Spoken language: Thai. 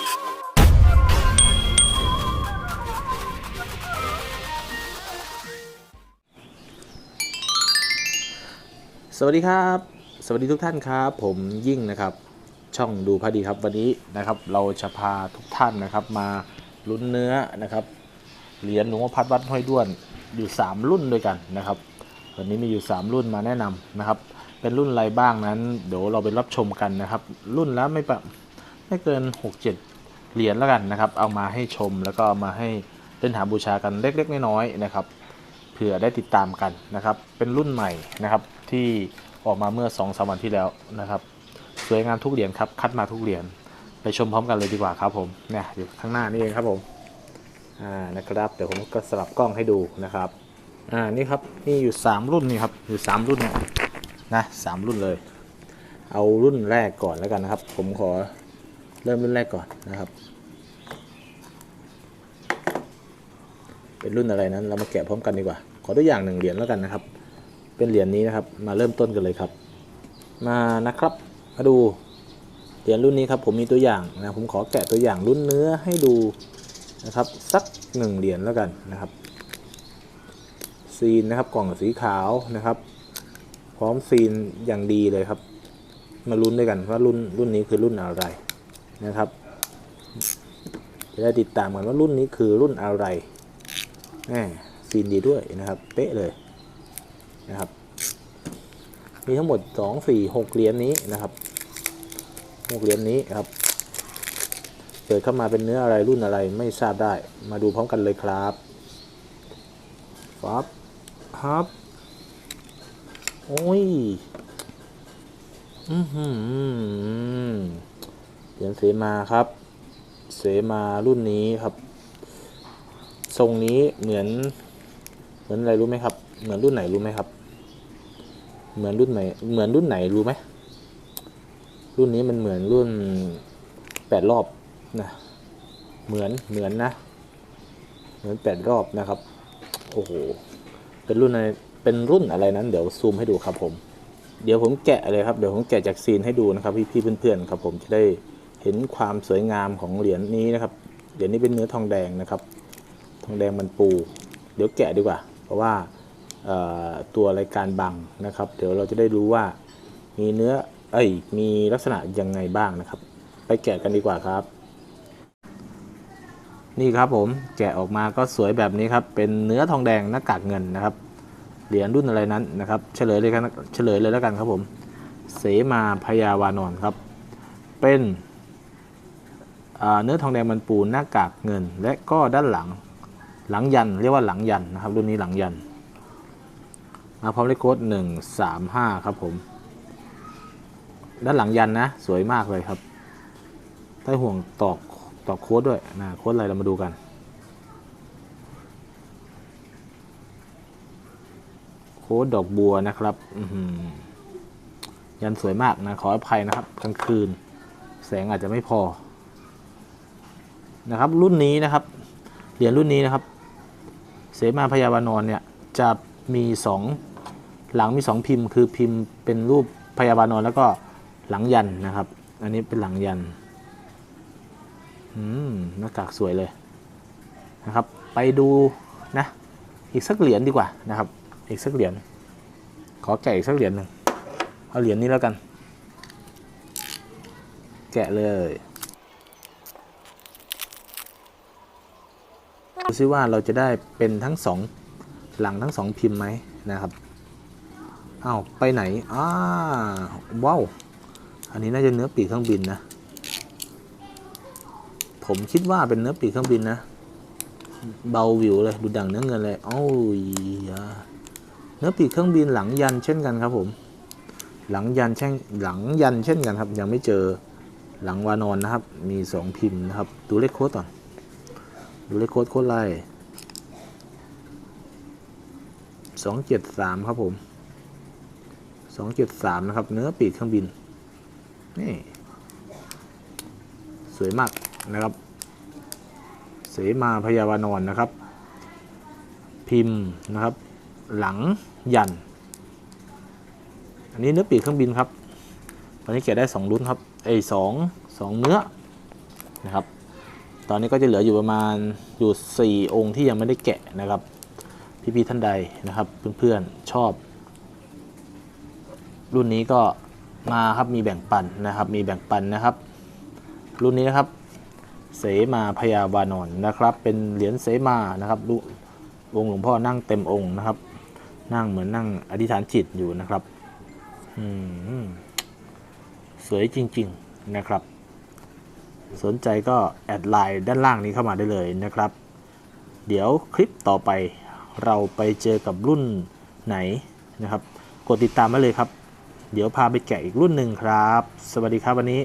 สวัสดีครับ สวัสดีทุกท่านครับ ผมยิ่งนะครับ ช่องดูพอดีครับวันนี้นะครับ เราจะพาทุกท่านนะครับ มาลุ้นเนื้อนะครับเหรียญหลวงพ่อพัดวัดห้วยด้วนอยู่ 3 รุ่นด้วยกันนะครับวันนี้มีอยู่ 3 รุ่นมาแนะนำนะครับ เป็นรุ่นอะไรบ้างนั้น เดี๋ยวเราไปรับชมกันนะครับ รุ่นละไม่ปะไม่เกิน 6-7 เหรียญแล้วกันนะครับ เอามาให้ชมแล้วก็มาให้เล่นหาบูชากันเล็กๆน้อยๆนะครับเผื่อได้ติดตามกันนะครับ เป็นรุ่นใหม่นะครับที่ออกมาเมื่อ2อสวันที่แล้วนะครับ สวยงามทุกเหรียญครับ คัดมาทุกเหรียญไปชมพร้อมกันเลยดีกว่าครับผมเนี่ยอยู่ข้างหน้านี่เองครับผมอ่านะครับเดี๋ยวผมก็สลับกล้องให้ดูนะครับอ่านี่ครับนี่อยู่ 3 รุ่นนี่ครับอยู่ 3 รุ่นเนี่ยนะสามรุ่นเลย เอารุ่นแรกก่อนแล้วกันนะครับ ผมขอ ริ่มรุ่นแรกก่อนนะครับ เป็นรุ่นอะไรนั้น เรามาแกะพร้อมกันดีกว่า ขอตัวอย่างหนึ่งเหรียญแล้วกันนะครับ เป็นเหรียญนี้นะครับ มาเริ่มต้นกันเลยครับ มานะครับ มาดูเหรียญรุ่นนี้ครับ ผมมีตัวอย่างนะผมขอแกะตัวอย่างรุ่นเนื้อให้ดูนะครับ สักหนึ่งเหรียญแล้วกันนะครับ ซีนนะครับกล่องสีขาวนะครับ พร้อมซีนอย่างดีเลยครับ มาลุ้นด้วยกันว่ารุ่นรุ่นนี้คือรุ่นอะไร นะครับ จะได้ติดตามกันว่ารุ่นนี้คือรุ่นอะไรแหมซีนดีด้วยนะครับ เป๊ะเลยนะครับ มีทั้งหมด 2 4 6เหรียญนี้นะครับ6เหรียญนี้ครับ เปิดเข้ามาเป็นเนื้ออะไรรุ่นอะไรไม่ทราบได้ มาดูพร้อมกันเลยครับฟับครับ โอ้ย อือหือ เสมาครับ เสมารุ่นนี้ครับ ทรงนี้เหมือน เหมือนอะไรรู้ไหมครับ เหมือนรุ่นไหนรู้ไหมครับ เหมือนรุ่นไหนเหมือนรุ่นไหนรู้ไหมรุ่นนี้มันเหมือนรุ่นแปดรอบนะเหมือนเหมือนนะ เหมือนแปดรอบนะครับ โอ้โหเป็นรุ่นอะไรเป็นรุ่นอะไรนั้น เดี๋ยวซูมให้ดูครับผมเดี๋ยวผมแกะเลยครับ เดี๋ยวผมแกะจากซีนให้ดูนะครับ พี่พี่ๆเพื่อนๆครับผมจะได้ ห็นความสวยงามของเหรียญนี้นะครับ เหรียญนี้เป็นเนื้อทองแดงนะครับ ทองแดงมันปู เดี๋ยวแกะดีกว่า เพราะว่าตัวรายการบังนะครับ เดี๋ยวเราจะได้รู้ว่ามีเนื้อ เอ้ย มีลักษณะยังไงบ้างนะครับ ไปแกะกันดีกว่าครับ นี่ครับผม แกะออกมาก็สวยแบบนี้ครับ เป็นเนื้อทองแดงหน้ากากเงินนะครับ เหรียญรุ่นอะไรนั้นนะครับ เฉลยเลยกันเฉลยเลยแล้วกันครับผม เสมาพยาวานอนครับ เป็น เนื้อทองแดงมันปูหน้ากากเงิน และก็ด้านหลังหลังยันเรียกว่าหลังยันนะครับรุ่นนี้หลังยันมาพร้อมเลขโค้ดหนึ่งสามห้าครับผม ด้านหลังยันนะ สวยมากเลยครับใต้ห่วงตอกตอกโค้ดด้วยนะโค้ดอะไรเรามาดูกัน โค้ดดอกบัวนะครับยันสวยมากนะขออภัยนะครับกลางคืน แสงอาจจะไม่พอ นะครับรุ่นนี้นะครับเหรียญรุ่นนี้นะครับ เสมาพยาวานอนเนี่ยจะมีสองหลังมีสองพิมพ์ คือพิมพ์เป็นรูปพยาวานอนแล้วก็หลังยันนะครับ อันนี้เป็นหลังยันอืมหน้ากากสวยเลยนะครับ ไปดูนะอีกสักเหรียญดีกว่านะครับ อีกสักเหรียญขอแกะอีกสักเหรียญหนึ่งเอาเหรียญนี้แล้วกัน แกะเลย ดูซิว่าเราจะได้เป็นทั้งสองหลังทั้งสองพิมพ์ไหมนะครับอ้าวไปไหนอ้าว้าวอันนี้น่าจะเนื้อปีกเครื่องบินนะ ผมคิดว่าเป็นเนื้อปีกเครื่องบินนะ เบาวิวเลยดูดังเนื้อเงินเลยโอ้ยเนื้อปีกเครื่องบินหลังยันเช่นกันครับผม หลังยันเช่นหลังยันเช่นกันครับ ยังไม่เจอหลังวานอนนะครับ มีสองพิมพ์นะครับ ดูเลขโค้ดก่อน ดูเลขโค้ดโค้ดไล่สองเจ็ดสามครับผมสองเจ็ดสามนะครับ เนื้อปีกเครื่องบิน นี่ สวยมากนะครับ เสมาพยาวานอนนะครับ พิมพ์นะครับ หลังยัน อันนี้เนื้อปีกเครื่องบินครับ ตอนนี้แกะได้สองรุ่นครับไอ้สองสองเนื้อนะครับ ตอนนี้ก็จะเหลืออยู่ประมาณอยู่ 4 องค์ที่ยังไม่ได้แกะนะครับ พี่ๆท่านใดนะครับ เพื่อนๆชอบ รุ่นนี้ก็มาครับมีแบ่งปันนะครับ มีแบ่งปันนะครับ รุ่นนี้นะครับ เสมาพยาวานอนนะครับ เป็นเหรียญเสมานะครับดูองค์หลวงพ่อนั่งเต็มองค์นะครับ นั่งเหมือนนั่งอธิษฐานจิตอยู่นะครับอืมสวยจริง ๆนะครับ สนใจก็แอดไลน์ด้านล่างนี้เข้ามาได้เลยนะครับ เดี๋ยวคลิปต่อไปเราไปเจอกับรุ่นไหนนะครับ กดติดตามมาเลยครับ เดี๋ยวพาไปแกะอีกรุ่นหนึ่งครับ สวัสดีครับวันนี้